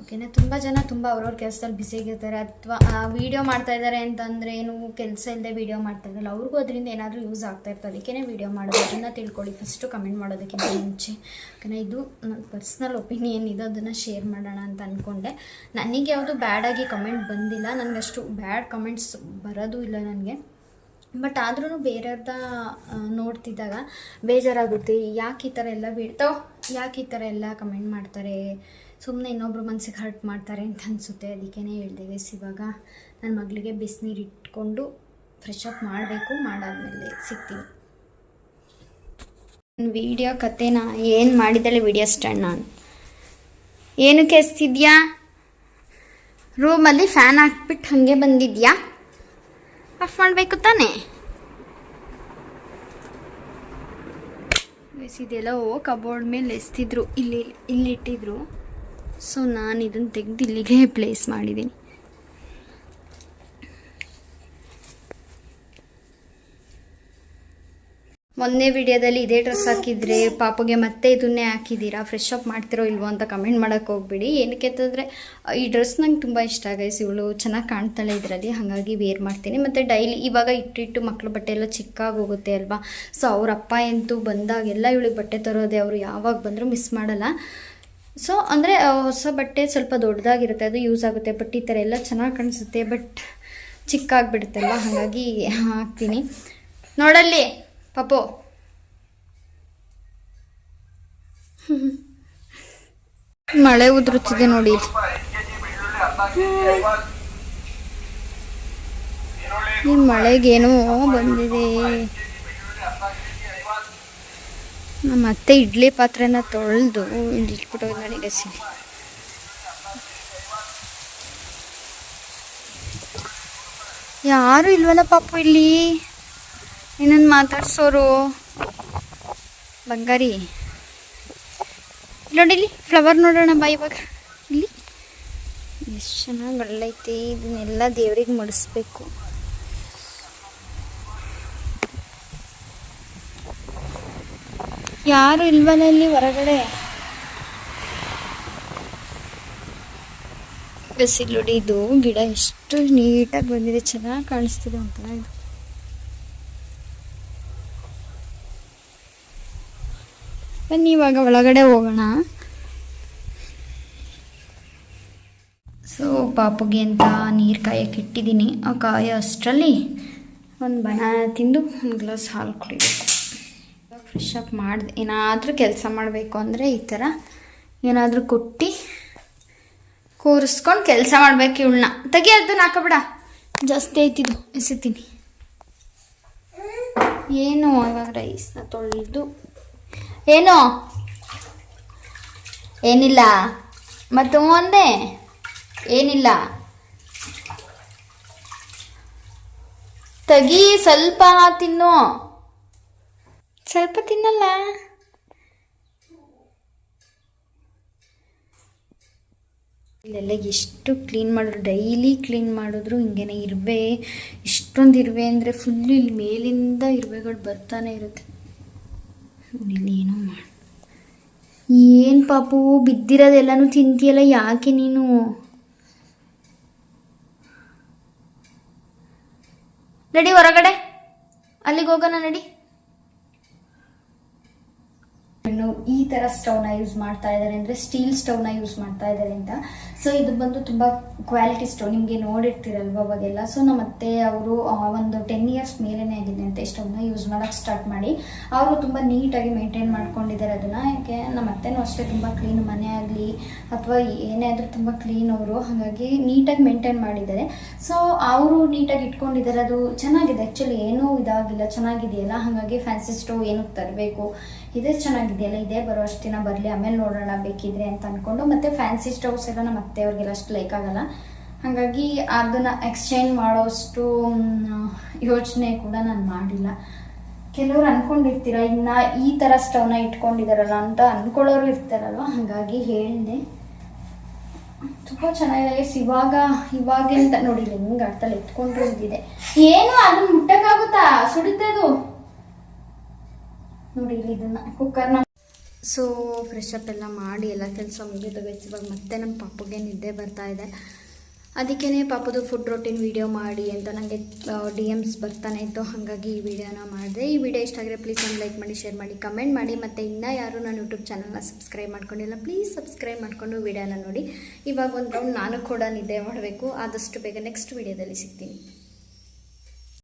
ಓಕೆನಾ? ತುಂಬ ಜನ ತುಂಬ ಅವ್ರವ್ರ ಕೆಲಸದಲ್ಲಿ ಬ್ಯುಸಿಯಾಗಿರ್ತಾರೆ ಅಥವಾ ವೀಡಿಯೋ ಮಾಡ್ತಾ ಇದ್ದಾರೆ ಅಂತಂದರೆ ಏನು ಕೆಲಸ ಇಲ್ಲದೆ ವೀಡಿಯೋ ಮಾಡ್ತಾ ಇದ್ದಾರೆ ಅವ್ರಿಗೂ ಅದರಿಂದ ಏನಾದರೂ ಯೂಸ್ ಆಗ್ತಾ ಇರ್ತದೆ. ಅದಕ್ಕೇ ವೀಡಿಯೋ ಮಾಡೋದು. ಅದನ್ನು ತಿಳ್ಕೊಳ್ಳಿ. ಫಸ್ಟು ಕಮೆಂಟ್ ಮಾಡೋದಕ್ಕಿಂತ ಮುಂಚೆ. ಓಕೆನಾ? ಇದು ನನ್ನ ಪರ್ಸ್ನಲ್ ಒಪಿನಿಯನ್ ಇದು ಅದನ್ನು ಶೇರ್ ಮಾಡೋಣ ಅಂತ ಅಂದ್ಕೊಂಡೆ ನನಗೆ ಯಾವುದು ಬ್ಯಾಡಾಗಿ ಕಮೆಂಟ್ ಬಂದಿಲ್ಲ. ನನಗೆ ಅಷ್ಟು ಬ್ಯಾಡ್ ಕಮೆಂಟ್ಸ್ ಬರೋದು ಇಲ್ಲ ನನಗೆ. ಬಟ್ ಆದ್ರೂ ಬೇರೆಯವ್ರದ ನೋಡ್ತಿದ್ದಾಗ ಬೇಜಾರಾಗುತ್ತೆ. ಯಾಕೆ ಈ ಥರ ಎಲ್ಲ ಬಿಡ್ತೋ ಯಾಕೆ ಈ ಥರ ಎಲ್ಲ ಕಮೆಂಟ್ ಮಾಡ್ತಾರೆ? ಸುಮ್ಮನೆ ಇನ್ನೊಬ್ರು ಮನಸ್ಸಿಗೆ ಹರ್ಟ್ ಮಾಡ್ತಾರೆ ಅಂತ ಅನಿಸುತ್ತೆ. ಅದಕ್ಕೇ ಹೇಳಿದೆ ಗೈಸ್ ಇವಾಗ ನನ್ನ ಮಗಳಿಗೆ ಬಿಸಿನೀರು ಇಟ್ಕೊಂಡು ಫ್ರೆಶ್ ಅಪ್ ಮಾಡಬೇಕು, ಮಾಡಾದ್ಮೇಲೆ ಸಿಗ್ತೀನಿ. ವಿಡಿಯೋ ಕತೆನ ಏನು ಮಾಡಿದ್ದಾಳೆ ವಿಡಿಯೋ ಸ್ಟಾರ್ಟ್ ನಾನು. ಏನಕ್ಕೆ ಎಸ್ತಿದ್ಯಾ? ರೂಮಲ್ಲಿ ಫ್ಯಾನ್ ಹಾಕ್ಬಿಟ್ಟು ಹಾಗೆ ಬಂದಿದ್ಯಾ? ಆಫ್ ಮಾಡಬೇಕು ತಾನೇ? ಬೇಸಿದೆಲ್ಲ ಕಬೋರ್ಡ್ ಮೇಲೆ ಎಸ್ತಿದ್ರು, ಇಲ್ಲಿ, ಇಲ್ಲಿಟ್ಟಿದ್ರು. ಸೊ ನಾನು ಇದನ್ನು ತೆಗೆದು ಇಲ್ಲಿಗೆ ಪ್ಲೇಸ್ ಮಾಡಿದ್ದೀನಿ. ಮೊನ್ನೆ ವಿಡಿಯೋದಲ್ಲಿ ಇದೇ ಡ್ರೆಸ್ ಹಾಕಿದ್ರೆ ಪಾಪಗೆ ಮತ್ತೆ ಇದನ್ನೇ ಹಾಕಿದ್ದೀರಾ? ಫ್ರೆಶ್ ಅಪ್ ಮಾಡ್ತಿರೋ ಇಲ್ವೋ ಅಂತ ಕಮೆಂಟ್ ಮಾಡೋಕ್ಕೆ ಹೋಗ್ಬಿಡಿ. ಏನಕ್ಕೆ ಅಂತಂದರೆ ಈ ಡ್ರೆಸ್ ನಂಗೆ ತುಂಬ ಇಷ್ಟ ಆಗೈಸ್ ಇವಳು ಚೆನ್ನಾಗಿ ಕಾಣ್ತಾಳೆ ಇದರಲ್ಲಿ. ಹಾಗಾಗಿ ವೇರ್ ಮಾಡ್ತೀನಿ. ಮತ್ತು ಡೈಲಿ ಇವಾಗ ಇಟ್ಟಿಟ್ಟು ಮಕ್ಳ ಬಟ್ಟೆ ಎಲ್ಲ ಚಿಕ್ಕಾಗಿ ಹೋಗುತ್ತೆ ಅಲ್ವಾ? ಸೊ ಅವ್ರ ಅಪ್ಪ ಎಂತೂ ಬಂದಾಗೆಲ್ಲ ಇವಳಿಗೆ ಬಟ್ಟೆ ತರೋದೆ ಅವರು ಯಾವಾಗ ಬಂದರೂ ಮಿಸ್ ಮಾಡಲ್ಲ. ಸೊ ಅಂದರೆ ಹೊಸ ಬಟ್ಟೆ ಸ್ವಲ್ಪ ದೊಡ್ಡದಾಗಿರುತ್ತೆ, ಅದು ಯೂಸ್ ಆಗುತ್ತೆ ಬಟ್ ಈ ಥರ ಎಲ್ಲ ಚೆನ್ನಾಗಿ ಕಾಣಿಸುತ್ತೆ ಬಟ್ ಚಿಕ್ಕಾಗ್ಬಿಡುತ್ತಲ್ಲ, ಹಾಗಾಗಿ ಹಾಕ್ತೀನಿ. ನೋಡಲ್ಲಿ, ಪಾಪು. ಮಳೆ ಉದುರುತ್ತಿದೆ ನೋಡಿ. ಈ ಮಳೆಗೇನೋ ಬಂದಿದೆ. ನಮ್ಮ ಅತ್ತೆ ಇಡ್ಲಿ ಪಾತ್ರೆನ ತೊಳೆದು ಇಲ್ಲಿ ಇಟ್ಬಿಟ್ಟು ನನಗೆ ಗಸಿ ಯಾರು ಇಲ್ವಲ್ಲ ಪಾಪು ಇಲ್ಲಿ? ಏನನ್ನು ಮಾತಾಡ್ಸೋರು? ಬಂಗಾರಿ. ನೋಡಿ ಇಲ್ಲಿ ಫ್ಲವರ್ ನೋಡೋಣ ಬಾ ಇವಾಗ. ಇಲ್ಲಿ. ಎಷ್ಟು ಚೆನ್ನಾಗಿ ಒಳ್ಳೈತಿ ಇದನ್ನೆಲ್ಲ ದೇವ್ರಿಗೆ ಮುಡಿಸ್ಬೇಕು. ಯಾರು ಇಲ್ವಲ್ಲ ಇಲ್ಲಿ ಹೊರಗಡೆ? ಬಿಸಿಲು ಇದು ಗಿಡ ಎಷ್ಟು ನೀಟಾಗಿ ಬಂದಿದೆ, ಚೆನ್ನಾಗಿ ಕಾಣಿಸ್ತಿದೆ ಅಂತ ಇದು. ಬನ್ನಿ, ಇವಾಗ ಒಳಗಡೆ ಹೋಗೋಣ. ಸೊ ಪಾಪುಗೆ ಅಂತ ನೀರು ಕಾಯಕ್ಕೆ ಇಟ್ಟಿದ್ದೀನಿ. ಆ ಕಾಯೋ ಅಷ್ಟರಲ್ಲಿ ಒಂದು ಬನಾನ ತಿಂದು ಒಂದು ಗ್ಲಾಸ್ ಹಾಲು ಕುಡಿಬೇಕು. ಫ್ರೆಶ್ ಅಪ್ ಮಾಡಿದೆ ಏನಾದರೂ ಕೆಲಸ ಮಾಡಬೇಕು ಅಂದರೆ ಈ ಥರ ಏನಾದರೂ ಕುಟ್ಟಿ ಕೂರಿಸ್ಕೊಂಡು ಕೆಲಸ ಮಾಡಬೇಕು ಇವಳನ್ನ ತೆಗಿ ಅದನ್ನು ನಾಕಬೇಡ ಜಾಸ್ತಿ ಆಯ್ತಿದ್ದು ಎಸಿತೀನಿ. ಏನು ಇವಾಗ ರೈಸ್ನ ತೊಳೆದು. ಏನು? ಏನಿಲ್ಲ. ಮತ್ತು ಒಂದೇ ಏನಿಲ್ಲ. ತಗಿ ಸ್ವಲ್ಪ ತಿನ್ನು. ಸ್ವಲ್ಪ ತಿನ್ನಲ್ಲ? ಇಲ್ಲೆಲ್ಲ ಎಷ್ಟು ಕ್ಲೀನ್ ಮಾಡಿದ್ರು ಡೈಲಿ ಕ್ಲೀನ್ ಮಾಡಿದ್ರು, ಹಿಂಗೇನೆ ಇರುವೆ, ಇಷ್ಟೊಂದು ಇರುವೆ ಅಂದರೆ ಫುಲ್ ಇಲ್ಲಿ ಮೇಲಿಂದ ಇರುವೆಗಳು ಬರ್ತಾನೆ ಇರುತ್ತೆ. ಏನೋ ಮಾಡಿ ಏನು ಪಾಪು, ಬಿದ್ದಿರೋದೆಲ್ಲನೂ ತಿಂತೀಯಲ್ಲ ಯಾಕೆ ನೀನು? ನಡಿ ಹೊರಗಡೆ. ಅಲ್ಲಿಗೆ ಹೋಗೋಣ, ನಡಿ ಇನ್ನು ಈ ಥರ ಸ್ಟವ್ನ ಯೂಸ್ ಮಾಡ್ತಾ ಇದ್ದಾರೆ ಅಂದರೆ ಸ್ಟೀಲ್ ಸ್ಟವ್ನ ಯೂಸ್ ಮಾಡ್ತಾ ಇದ್ದಾರೆ ಅಂತ. ಸೊ ಇದು ಬಂದು ತುಂಬ ಕ್ವಾಲಿಟಿ ಸ್ಟವ್ ನಿಮಗೆ ನೋಡಿರ್ತೀರಲ್ವ ಅವಾಗೆಲ್ಲ. ಸೊ ನಮ್ಮ ಅತ್ತೆ ಅವರು ಒಂದು ಟೆನ್ ಇಯರ್ಸ್ ಮೇಲೇ ಆಗಿದೆ ಅಂತ ಸ್ಟವ್ನ ಯೂಸ್ ಮಾಡೋಕ್ಕೆ ಸ್ಟಾರ್ಟ್ ಮಾಡಿ. ಅವರು ತುಂಬ ನೀಟಾಗಿ ಮೇಂಟೈನ್ ಮಾಡ್ಕೊಂಡಿದ್ದಾರೆ ಅದನ್ನು. ಯಾಕೆ? ನಮ್ಮ ಅತ್ತೆನೂ ಅಷ್ಟೇ ತುಂಬ ಕ್ಲೀನ್ ಮನೆ ಆಗಲಿ, ಅಥವಾ ಏನೇ ಆದರೂ ತುಂಬ ಕ್ಲೀನ್ ಅವರು. ಹಾಗಾಗಿ ನೀಟಾಗಿ ಮೇಂಟೈನ್ ಮಾಡಿದ್ದಾರೆ. ಸೊ ಅವರು ನೀಟಾಗಿ ಇಟ್ಕೊಂಡಿದ್ದಾರೆ. ಅದು ಚೆನ್ನಾಗಿದೆ. ಆ್ಯಕ್ಚುಲಿ ಏನೂ ಇದಾಗಿಲ್ಲ. ಚೆನ್ನಾಗಿದೆಯಲ್ಲ. ಹಾಗಾಗಿ ಫ್ಯಾನ್ಸಿ ಸ್ಟವ್ ಏನಕ್ಕೆ ತರಬೇಕು. ಇದೇ, ಚೆನ್ನಾಗಿದೆಯಲ್ಲ, ಇದೇ, ಬರೋ ಅಷ್ಟಿನ ಬರಲಿ, ಆಮೇಲೆ ನೋಡೋಣ, ಬೇಕಿದ್ರೆ ಅಂತ ಅಂದ್ಕೊಂಡು ಮತ್ತು ಫ್ಯಾನ್ಸಿ ಸ್ಟವ್ಸ್ ಎಲ್ಲ ನಮ್ಮ ಅತ್ತೆಯವ್ರಿಗೆಲ್ಲ ಅಷ್ಟು ಲೈಕ್ ಆಗಲ್ಲ. ಹಾಗಾಗಿ ಅದನ್ನು ಎಕ್ಸ್ಚೇಂಜ್ ಮಾಡೋಷ್ಟು ಯೋಚನೆ ಕೂಡ ನಾನು ಮಾಡಿಲ್ಲ. ಕೆಲವ್ರು ಅಂದ್ಕೊಂಡಿರ್ತೀರ ಇನ್ನು ಈ ಥರ ಸ್ಟವ್ನ ಇಟ್ಕೊಂಡಿದ್ದಾರಲ್ಲ ಅಂತ ಅಂದ್ಕೊಳ್ಳೋರು ಇರ್ತಾರಲ್ವ, ಹಾಗಾಗಿ ಹೇಳಿದೆ. ತುಂಬ ಚೆನ್ನಾಗಿದೆ ಇವಾಗ, ಇವಾಗೆಂತ ನೋಡಿ ಹಿಂಗೆ ಅರ್ಥಲ್ಲಿ ಎತ್ಕೊಂಡ್ರು ಇದ್ದಿದೆ ಏನು ಅದನ್ನ ಮುಟ್ಟಕ್ಕಾಗುತ್ತಾ? ಸುಡುತ್ತೆ ಅದು. ನೋಡಿ ಇಲ್ಲಿ ಇದನ್ನ ಕುಕ್ಕರ್ನ ಸೊ ಫ್ರೆಶ್ ಅಪ್ ಎಲ್ಲ ಮಾಡಿ ಎಲ್ಲ ಕೆಲಸ ಮುಗಿದು ಇವಾಗ ಮತ್ತೆ ನಮ್ಮ ಪಾಪುಗೆ ನಿದ್ದೆ ಬರ್ತಾ ಇದೆ. ಅದಕ್ಕೇ ಪಾಪದು ಫುಡ್ ರೊಟೀನ್ ವಿಡಿಯೋ ಮಾಡಿ ಅಂತ ನನಗೆ ಡಿ ಎಮ್ಸ್ ಬರ್ತಾನೆ ಇತ್ತು. ಹಾಗಾಗಿ ಈ ವಿಡಿಯೋನ ಮಾಡಿದೆ. ಈ ವಿಡಿಯೋ ಇಷ್ಟ ಆಗಿದ್ರೆ ಪ್ಲೀಸ್ ಒಂದು ಲೈಕ್ ಮಾಡಿ ಶೇರ್ ಮಾಡಿ ಕಮೆಂಟ್ ಮಾಡಿ. ಮತ್ತು ಇನ್ನೂ ಯಾರು ನಾನು ಯೂಟ್ಯೂಬ್ ಚಾನಲ್ನ ಸಬ್ಸ್ಕ್ರೈಬ್ ಮಾಡ್ಕೊಂಡಿಲ್ಲ ಪ್ಲೀಸ್ ಸಬ್ಸ್ಕ್ರೈಬ್ ಮಾಡಿಕೊಂಡು ವಿಡಿಯೋನ ನೋಡಿ. ಇವಾಗ ಒಂದು ರೌಂಡ್ ನಾನು ಕೂಡ ನಿದ್ದೆ ಮಾಡಬೇಕು. ಆದಷ್ಟು ಬೇಗ ನೆಕ್ಸ್ಟ್ ವಿಡಿಯೋದಲ್ಲಿ ಸಿಗ್ತೀನಿ.